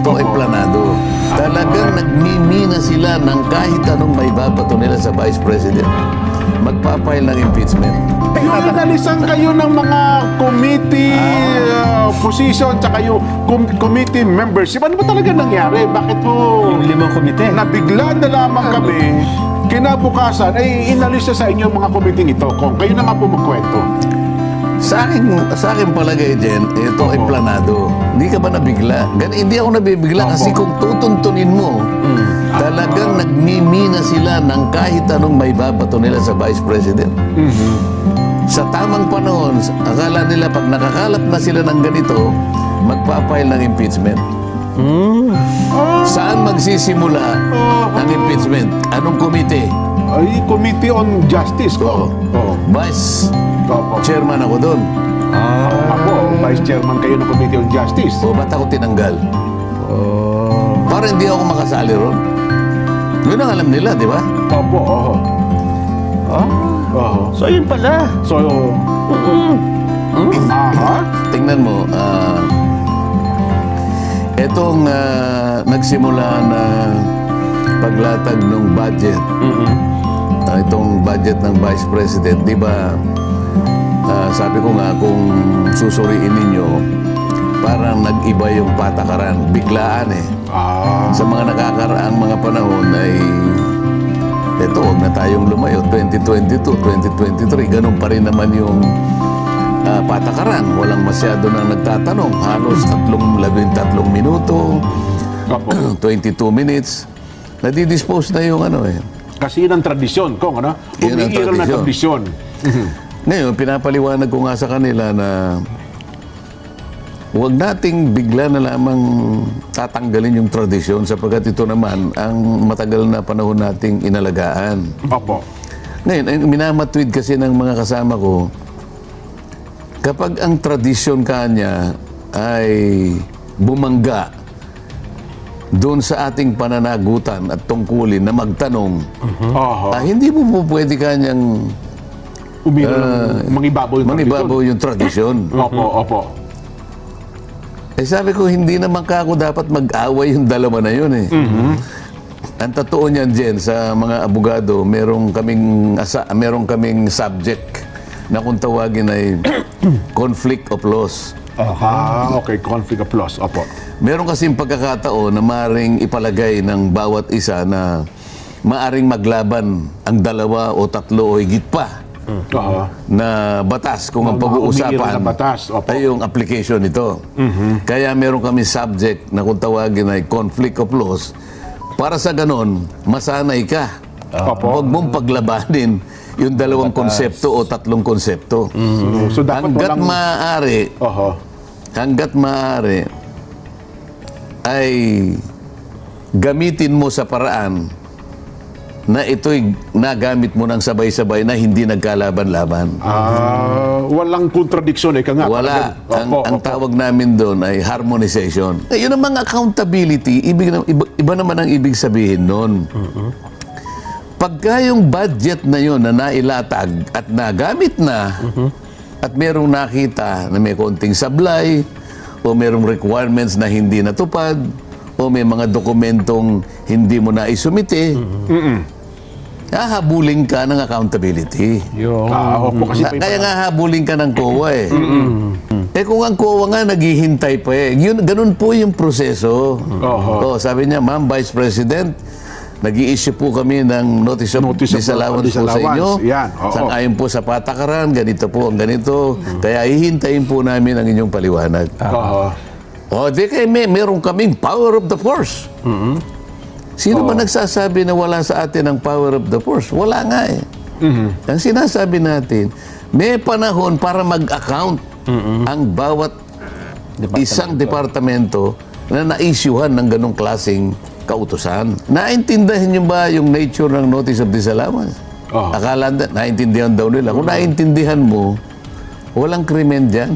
ito ay planado. Talagang nagmimina sila ng kahit anong may babato nila sa Vice President. Magpapile ng impeachment. Yung inalisan kayo ng mga committee uh, position tsaka yung com- committee membership. Ano ba talaga nangyari? Bakit po Yung limang komite. nabigla na lamang kami kinabukasan ay inalis na sa inyo ang mga committee ito. Kung kayo na nga po magkwento. Sa akin, sa akin palagay, Jen, ito ay Opo. planado. Hindi ka ba nabigla? Gan, hindi ako nabibigla Opo. kasi kung tutuntunin mo, talagang nagmimina sila ng kahit anong may babato nila sa Vice President. Sa tamang panahon, akala nila pag nakakalap na sila ng ganito, magpapile ng impeachment. Saan magsisimula ang impeachment? Anong komite? Ay, Committee on Justice ko. Oo. Vice Opo. Chairman ako doon. Ako, Vice Chairman kayo ng Committee on Justice. O ba't ako tinanggal? Para hindi ako makasali ron. Yun ang alam nila, di ba? Opo, oo. Ah, Oo. so yun pala. So, aha. Tingnan mo, ah, etong ah, nagsimula na paglatag ng budget, ah, itong budget ng Vice President, di ba, ah, sabi ko nga, kung susuriin ninyo, parang nag-iba yung patakaran, biglaan eh. Ah, Sa mga nakakaraang mga panahon ay eto, huwag na tayong lumayo. 2022, 2023, ganun pa rin naman yung patakaran. Walang masyado na nagtatanong. Halos tatlong, labing tatlong minuto, opo. 22 minutes. Nadidispose na yung ano eh. Kasi yun ang tradisyon, kung ano? Yun ang Umiiral na tradisyon. Ngayon, pinapaliwanag ko nga sa kanila na huwag nating bigla na lamang tatanggalin yung tradisyon sapagkat ito naman ang matagal na panahon nating inalagaan. Opo. Ngayon, ang minamatwid kasi ng mga kasama ko, kapag ang tradisyon kanya ay bumangga doon sa ating pananagutan at tungkulin na magtanong, Oho. ah, hindi mo po pwede kanyang Umiiral ng mangibabaw yung manibabaw yung tradisyon. Opo, opo. Eh sabi ko, hindi naman ka ako dapat mag-away yung dalawa na yun eh. Ang totoo niyan, Jen, sa mga abogado, merong kaming, asa, merong kaming subject na kung tawagin ay conflict of laws. Ah, okay. Conflict of laws. Opo. Meron kasing pagkakataon na maring ipalagay ng bawat isa na maaring maglaban ang dalawa o tatlo o higit pa Oho. na batas kung ang pag-uusapan batas, opo. ay yung application nito. Kaya meron kami subject na kung tawagin ay conflict of laws. Para sa ganon, masanay ka. Opo. Huwag mong paglabanin yung dalawang konsepto o tatlong konsepto. So, so dapat Hanggat walang... maaari, Oho. hanggat maaari, ay gamitin mo sa paraan na ito'y nagamit mo ng sabay-sabay na hindi nagkalaban-laban. Ah, walang kontradiksyon eh. Nga, Wala. talagang- Ang, Opo, ang opo. tawag namin doon ay harmonization. Eh, yun ang mga accountability, ibig, iba, iba naman ang ibig sabihin noon. Pagka yung budget na yun na nailatag at nagamit na, at merong nakita na may konting sablay, o merong requirements na hindi natupad, o may mga dokumentong hindi mo na isumite, hahabulin ka ng accountability. Yung... Ah, opo. Kasi kaya nga habulin ka ng COA eh. Eh kung ang COA nga naghihintay pa eh. Yun, ganun po yung proseso. Oho. Oh, sabi niya, Ma'am Vice President, nag issue po kami ng notice of, Notice of disallowance, po sa inyo. Yan, oo. Sang-ayon po sa patakaran, ganito po ang ganito. Kaya hihintayin po namin ang inyong paliwanag. Oho. O, di kay may, meron kaming power of the force. Sino ba nagsasabi na wala sa atin ang power of the force? Wala nga eh. Ang sinasabi natin, may panahon para mag-account ang bawat isang departamento na na-issuehan ng ganong klaseng kautusan. Naintindihan niyo ba yung nature ng notice of disallowance? Oo. Akala na, naintindihan daw nila. Kung naintindihan mo, walang krimen dyan.